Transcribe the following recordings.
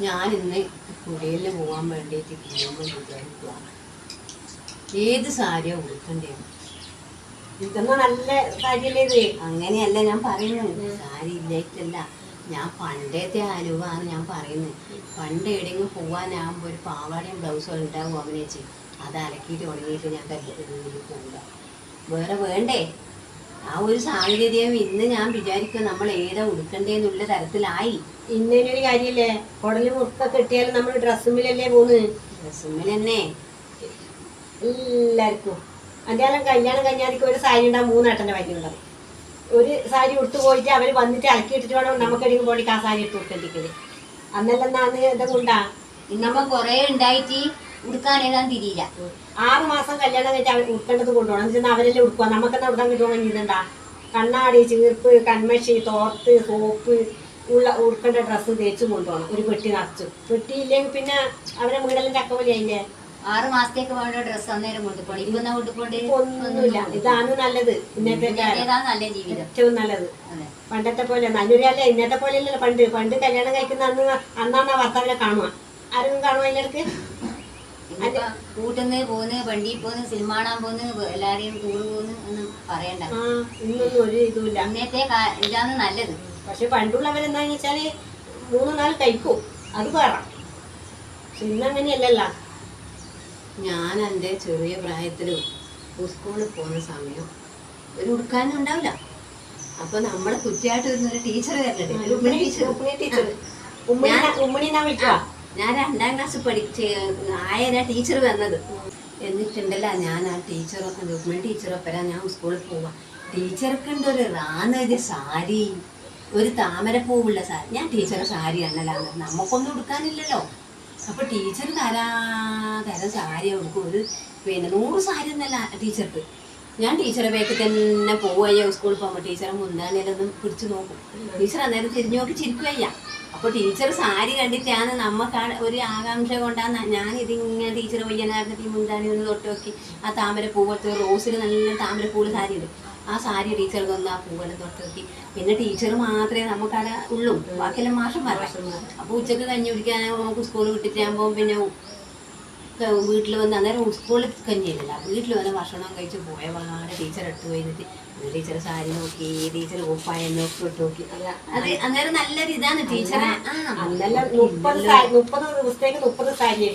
ഞാൻ ഇന്ന് പോകാൻ വേണ്ടിയിട്ട് പോകുമ്പോൾ വിചാരിക്കുകയാണ് ഏത് സാരിയാണ് ഉടുക്കണ്ടേ? ഇതൊന്നും നല്ല കാര്യമല്ലേ ഇത് അങ്ങനെയല്ല ഞാൻ പറയുന്നത്. സാരി ഇല്ലായിട്ടല്ല. ഞാൻ പണ്ടത്തെ അനുഭവമാണ് ഞാൻ പറയുന്നത് പണ്ട് എവിടെയെങ്കിലും പോകാനാകുമ്പോൾ ഒരു പാവാടയും ബ്ലൗസും ഉണ്ടാവും അവനെ വെച്ച് അത് അലക്കിയിട്ട് ഉണങ്ങിയിട്ട് ഞാൻ കല്യാണത്തിൽ പോകില്ല വേറെ വേണ്ടേ? ആ ഒരു സാഹചര്യം ഇന്ന് ഞാൻ വിചാരിക്കും നമ്മൾ ഏതാ ഉടുക്കണ്ടേന്നുള്ള തരത്തിലായി. ഇന്നൊരു കാര്യല്ലേ? കുടൽ മുറുക്ക കിട്ടിയാലും നമ്മൾ ഡ്രസ്സുമ്മിലല്ലേ പോകുന്നത് ഡ്രസ്സുമ്മിൽ തന്നെ എല്ലാവർക്കും അതെല്ലാം കല്യാണം കഴിഞ്ഞാൽ ഒരു സാരി ഉണ്ടാവും മൂന്നേട്ടന്റെ വരി ഉണ്ടാവും ഒരു സാരി ഉടുത്തു പോയിട്ട് അവർ വന്നിട്ട് അലക്കി ഇട്ടിട്ട് വേണം നമുക്ക് എവിടെയെങ്കിലും പോയിട്ട് ആ സാരി ഇട്ട് കൊടുക്കേണ്ടിക്കത് അന്നല്ലെന്നാന്ന് എന്താ കൊണ്ടാ ഇന്നമ്മ കുറേ ഉണ്ടായിട്ട് ഉടുക്കാൻ ഏതാന്ന് തിരിയില്ല. ആറ് മാസം കല്യാണം കഴിച്ച് അവർ ഉടുക്കേണ്ടത് കൊണ്ടുപോകണം. വെച്ചാൽ അവരെല്ലാം ഉടുക്കുക നമുക്കെന്താ ഉടുക്കാൻ കിട്ടുവാണെങ്കിൽ ഇതെന്താ കണ്ണാടി ചീർപ്പ് കൺമഷി തോർത്ത് സോപ്പ് ഉള്ള ഉടുക്കേണ്ട ഡ്രസ്സ് തേച്ചും കൊണ്ടുപോകണം. ഒരു പെട്ടി നിറച്ചു. പെട്ടി ഇല്ലെങ്കിൽ പിന്നെ അവരെ വീടെല്ലാം ചക്കവലി അതിന്റെ ആറ് മാസത്തേക്ക് വേണ്ട ഡ്രസ്സ് അന്നേരം കൊണ്ടുപോകണം. ഇപ്പൊ കൊണ്ടുപോയി ഒന്നുമില്ല. ഇതാണ് നല്ലത്. ഇന്നത്തെ നല്ല ജീവിതം. ഏറ്റവും നല്ലത്. പണ്ടത്തെ പോലെ നല്ലൊരു അല്ല? ഇന്നത്തെ പോലെ അല്ലല്ലോ പണ്ട്. പണ്ട് കല്യാണം കഴിക്കുന്ന അന്ന് അന്നാണ് ഭർത്താവിനെ കാണുക. ആരും കാണുക ഇന്നിപ്പോ കൂട്ടുന്ന് പോന്ന് വണ്ടിയിൽ പോന്ന് സിനിമ കാണാൻ പോന്ന് എല്ലാരെയും ടൂർ പോന്ന് ഒന്നും പറയണ്ട. ആ ഇന്നൊന്നും ഒരു ഇതുമില്ല. അന്നത്തെ കാ- ഇതാണ് നല്ലത്. പക്ഷെ പണ്ടുള്ളവരെന്താന്ന് വെച്ചാൽ മൂന്ന് നാല് കഴിക്കും. അത് വേറെ പക്ഷെ ഇന്നങ്ങനെയല്ലല്ലോ ഞാൻ എന്റെ ചെറിയ പ്രായത്തിൽ സ്കൂളിൽ പോകുന്ന സമയം ഒരു ഉടുക്കാനും ഉണ്ടാവില്ല. അപ്പൊ നമ്മളെ കുറ്റിയായിട്ട് വരുന്ന ഒരു ടീച്ചർ വരണുണ്ട് ഉമ്മണി ടീച്ചർ ഉമ്മണി ടീച്ചർ ഉമ്മണി ഞാൻ വിളിക്കുക ഞാൻ രണ്ടാം ക്ലാസ് പഠിച്ച് ആയന ടീച്ചർ വന്നത്. എന്നിട്ടുണ്ടല്ല ഞാൻ ആ ടീച്ചറൊക്കെ ടീച്ചറൊക്കെ ടീച്ചറൊപ്പര ഞാൻ സ്കൂളിൽ പോവാം. ടീച്ചർക്കുണ്ട് ഒരു റാന്നൊരു സാരി ഒരു താമരപ്പൂവുള്ള സാരി. ഞാൻ ടീച്ചറെ സാരി അണ്ണലാണ് നമുക്കൊന്നും എടുക്കാനില്ലല്ലോ അപ്പൊ ടീച്ചർ തരാ തരം സാരി കൊടുക്കും ഒരു പിന്നെ നൂറ് സാരി എന്നല്ല ടീച്ചർക്ക് ഞാൻ ടീച്ചറെ ബാക്കിൽ തന്നെ പോവുകയ്യ സ്കൂളിൽ പോകുമ്പോൾ ടീച്ചറെ മുന്താണിയിലൊന്നും പിടിച്ചു നോക്കും. ടീച്ചർ അന്നേരം തിരിഞ്ഞു നോക്കി ചിരിക്കുകയ്യ അപ്പോൾ ടീച്ചർ സാരി കണ്ടിട്ടാണ് നമുക്ക് ഒരു ആകാംക്ഷ കൊണ്ടാണ് ഞാൻ ഇതിങ്ങനെ ടീച്ചർ വയ്യനായിരുന്നിട്ട് ഈ മുന്താണി ഒന്ന് തൊട്ട് നോക്കി ആ താമര പൂവത്ത് റോസിൽ നല്ല താമര പൂവ് സാരി ഉണ്ട് ആ സാരി ടീച്ചർ തന്നു ആ പൂവെല്ലാം തൊട്ട് നോക്കി. പിന്നെ ടീച്ചർ മാത്രമേ നമുക്കവിടെ ഉള്ളൂ. ബാക്കിയെല്ലാം മാഷം വരാം അപ്പോൾ ഉച്ചയ്ക്ക് കഞ്ഞി കുടിക്കാൻ നമുക്ക് സ്കൂൾ വിട്ടിട്ടാകുമ്പോൾ പിന്നെ വീട്ടിൽ വന്ന് അന്നേരം സ്കൂളിൽ കഞ്ഞിയില്ല വീട്ടിൽ വന്ന് ഭക്ഷണം കഴിച്ച് പോയ പാടെ ടീച്ചർ എടുത്തു പോയിട്ട് ടീച്ചർ സാരി നോക്കി ടീച്ചർ ഉപ്പായം നോക്കി ഇട്ട് നോക്കി. അത് അന്നേരം നല്ലൊരു ഇതാണ് ടീച്ചറെ അന്നെല്ലാം മുപ്പത് ദിവസത്തേക്ക് മുപ്പത് സാരി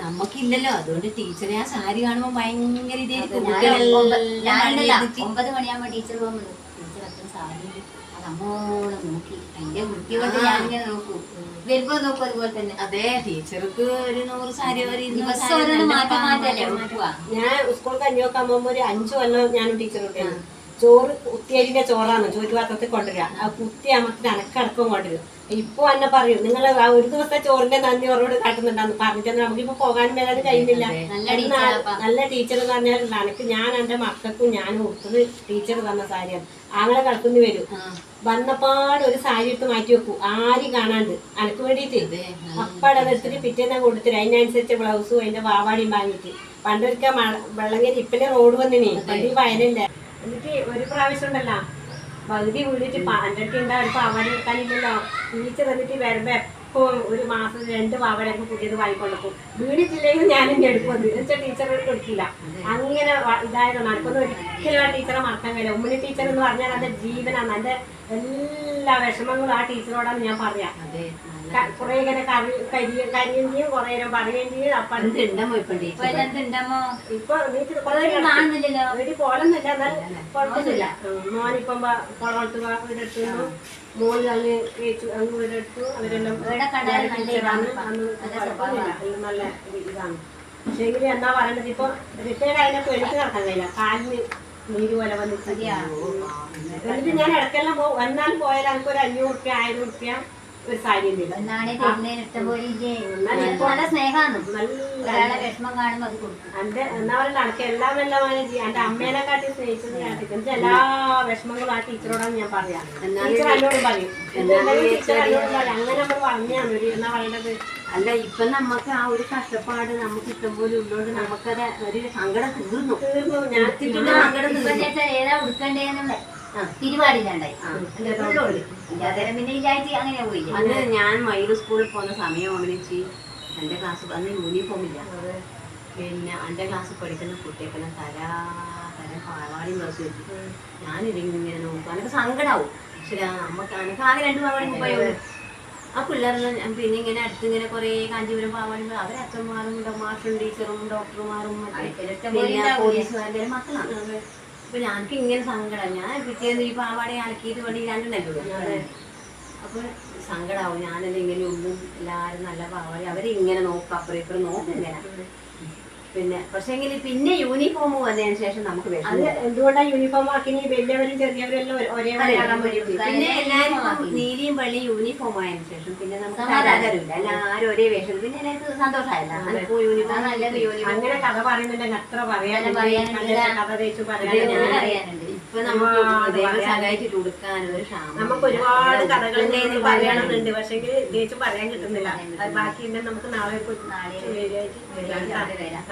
നമുക്കില്ലല്ലോ. അതുകൊണ്ട് ടീച്ചറെ ആ സാരി കാണുമ്പോൾ ഭയങ്കര ഇതായിരിക്കും ഒമ്പത് മണിയാകുമ്പോ ടീച്ചർ പോകുന്നത്. ടീച്ചർ അത്ര സാരി അത് നോക്കി. ഞാനിങ്ങനെ നോക്കൂ. വരുമ്പോ നോക്കും അതുപോലെ തന്നെ. അതെ ടീച്ചർക്ക് ഒരു നൂറ് സാരി ഒരു ദിവസം സാരി ഓരോന്ന് നല്ല മാറ്റം മാറ്റല്ലേ ഞാൻ സ്കൂൾ കഞ്ഞി നോക്കാൻ പോകുമ്പോ ഒരു അഞ്ചു കൊല്ലം ഞാനും ടീച്ചറുണ്ടായിരുന്നു ചോറ് കുത്തിയരിന്റെ ചോറാണ്. ചോറ്റ് പാത്രത്തിൽ കൊണ്ടുവരിക. ആ കുത്തി അമർത്തിന് അനക്കടക്കം കൊണ്ടുവരും. ഇപ്പൊ എന്നെ പറയും നിങ്ങൾ ആ ഒരു ദിവസത്തെ ചോറിന്റെ നന്ദി അവരോട് കാട്ടുന്നുണ്ടെന്ന് പറഞ്ഞിട്ട് നമുക്കിപ്പോ പോകാനും വരാനും കഴിയുന്നില്ല. നല്ല ടീച്ചർ എന്ന് പറഞ്ഞാൽ എനിക്ക് ഞാൻ എന്റെ മക്കൾക്കും ഞാൻ കൊടുത്തത് ടീച്ചർ തന്ന സാരിയാണ്. ആങ്ങളെ കളിക്കുന്നു വരും. വന്നപ്പാട് ഒരു സാരി എടുത്ത് മാറ്റി വെക്കൂ. ആരും കാണാണ്ട്. അനക്ക് വേണ്ടിയിട്ട്. അപ്പാടെ അത് എടുത്തിട്ട് പിറ്റേന്നാ കൊടുത്തിട്ട് അതിനനുസരിച്ച് ബ്ലൗസും അതിന്റെ വാവാടിയും വാങ്ങിയിട്ട്. പണ്ടൊരിക്കൽ വെള്ളങ്കരി ഇപ്പഴേ റോഡ് വന്നിനി. പണ്ട് വയലില്ല. എന്നിട്ട് ഒരു പ്രാവശ്യം ഉണ്ടല്ലോ. പകുതി വീണിട്ട് എന്റെ അടുത്ത് ഉണ്ടാവും ഒരു പാവാടി എടുക്കാനില്ലല്ലോ. ടീച്ചർ എന്നിട്ട് വരുമ്പോ എപ്പോ ഒരു മാസം രണ്ട് പാവാടയൊക്കെ പുതിയത് വാങ്ങിക്കൊണ്ടിരിക്കും വീണിട്ടില്ലെങ്കിൽ ഞാൻ എന്നെ എടുക്കും അത് വെച്ചാൽ ടീച്ചറോട് കൊടുക്കില്ല. അങ്ങനെ ഇതായത് നടക്കുന്ന ഒരിക്കലും ആ ടീച്ചറെ മറക്കാൻ കഴിയില്ല. ഉമ്മിനി ടീച്ചർ എന്ന് പറഞ്ഞാൽ എന്റെ ജീവനാണ്. എന്റെ എല്ലാ വിഷമങ്ങളും ആ ടീച്ചറോടാണ് ഞാൻ പറയാ. കുറെ ഇങ്ങനെ കറി കരിയും കരിയും ചെയ്യും കുറെ നേരം പറയുകയും ചെയ്യും അപ്പൊ ഇപ്പൊ വീട്ടിൽ വീട്ടിൽ പോലൊന്നുമില്ല എന്നാൽ കുഴപ്പമൊന്നുമില്ല. മോനിപ്പം കുളത്ത് വീടെടുത്തു മോന് അങ്ങ് അങ്ങ് വീടെടുത്തു അവരെല്ലാം നല്ല ഇതാണ്. കുഴപ്പമൊന്നുമില്ല. നല്ല പക്ഷേ എങ്കിലും എന്നാ പറയണത്? ഇപ്പൊ റിട്ടയർഡ് ആയതിനൊക്കെ എനിക്ക് നടക്കാൻ കഴിയില്ല. കാലിന് നീര് പോലെ വന്നിട്ട്. എന്നിട്ട് ഞാൻ ഇടയ്ക്കെല്ലാം പോകും എന്നാലും പോയാൽ എനിക്കൊരു അഞ്ഞൂറ് റുപ്യ ആയിരം റുപ്യ ഒരു സാരി ഉണ്ട് ഒന്നാണെ തരുന്നതിന് ഇഷ്ടം പോലെ ഇല്ലേ? എനിക്ക് നല്ല സ്നേഹമാണ് നല്ല ഒരാളെ വിഷമം കാണുമ്പോ അത് കൊടുക്കും. എന്റെ എന്നാ പറയുക എനിക്ക് എല്ലാം എല്ലാം ചെയ്യാം എന്റെ അമ്മേനെ കാട്ടി സ്നേഹിച്ചത് ഞാൻ ടീച്ചർ എനിക്ക് എല്ലാ വിഷമങ്ങളും ആ ടീച്ചറോടാണ് ഞാൻ പറയാം. ടീച്ചർ എന്നോട് പറയും. എന്തുണ്ടെങ്കിലും ടീച്ചർ എന്നോട് പറയും. അങ്ങനെ നമ്മൾ പറഞ്ഞാണ് ഒരു എന്നാ പറയണത്? അല്ല ഇപ്പൊ നമുക്ക് ആ ഒരു കഷ്ടപ്പാട് നമുക്ക് ഇഷ്ടം പോലെ ഉള്ളോണ്ട് നമുക്കത് ഒരു സങ്കടം തീർന്നു. തീർന്നു. ഞാൻ സങ്കടം ഇപ്പൊ തീർന്നു ചേച്ചാ ഏതാ ഉടുക്കണ്ടേന്നുള്ള? ആ. തിരുവാടില്ലാണ്ടായി ഇല്ലാതെ പിന്നെ ഇല്ലായിട്ട് അങ്ങനെ പോയില്ലേ? അന്ന് ഞാൻ മയൂർ സ്കൂളിൽ പോകുന്ന സമയം ഒന്നിച്ച് എന്റെ ക്ലാസ് അന്ന് യൂണിഫോം ഇല്ല. പിന്നെ എന്റെ ക്ലാസ്സിൽ പഠിക്കുന്ന കുട്ടിയൊക്കെല്ലാം തല തല പാവാടി ബ്ലൗസ് വെച്ചു ഞാനിതിങ്ങനെ നോക്കും. എനിക്ക് സങ്കടാവും. ശരി നമുക്ക് എനിക്ക് ആകെ രണ്ട് പാവാടി മുപ്പായുള്ളൂ ആ പിള്ളേരെല്ലാം പിന്നെ ഇങ്ങനെ അടുത്ത് ഇങ്ങനെ കുറേ കാഞ്ചീപുരം പാവാടി അവരെ അച്ഛന്മാരും മാഷും ടീച്ചറും ഡോക്ടർമാരും മറ്റേ? പോലീസുകാരുടെ മക്കളാണ്. അപ്പൊ ഞാനക്ക് ഇങ്ങനെ സങ്കടം. ഞാൻ പിറ്റേന്ന് ഈ പാവാടെ അലക്കിയിട്ട് വേണ്ടി രണ്ടെണ്ണല്ലോ അപ്പൊ സങ്കടാവും. ഞാനെല്ലാം ഇങ്ങനെ ഒന്നും എല്ലാരും നല്ല പാവാടി അവരിങ്ങനെ നോക്കും അപ്പുറം ഇപ്പുറം നോക്കും ഇങ്ങനെ. പിന്നെ പക്ഷെങ്കിൽ പിന്നെ യൂണിഫോം വന്നതിന് ശേഷം നമുക്ക് അത് വിഷമം എന്തുകൊണ്ടാ യൂണിഫോം ആക്കി? വലിയവരും ചെറിയവരെല്ലാം ഒരേ- പിന്നെ എല്ലാവർക്കും നീലിയും വെള്ളി യൂണിഫോം ആയതിനു ശേഷം പിന്നെ നമുക്ക്. തരാതരമില്ല എല്ലാവരും ഒരേ വേഷം. പിന്നെ എനിക്ക് സന്തോഷമായില്ല. യൂണിഫോം അങ്ങനെ കഥ പറയുന്നുണ്ടെങ്കിൽ അത്ര പറയാനും പറയാനും കഥ തേച്ചു പറയാനും. ഇപ്പൊ നമുക്ക് ഒരുപാട് ദൈവം പറയാനുണ്ട്. കൊടുക്കാൻ ഒരു ക്ഷാമം നമുക്ക് ഒരുപാട് കഥകൾ പറയണമെന്നുണ്ട് പക്ഷെ തേച്ച് പറയാൻ കിട്ടുന്നില്ല. ബാക്കി നമുക്ക് നാളെ പോയി നാളെ വരാം.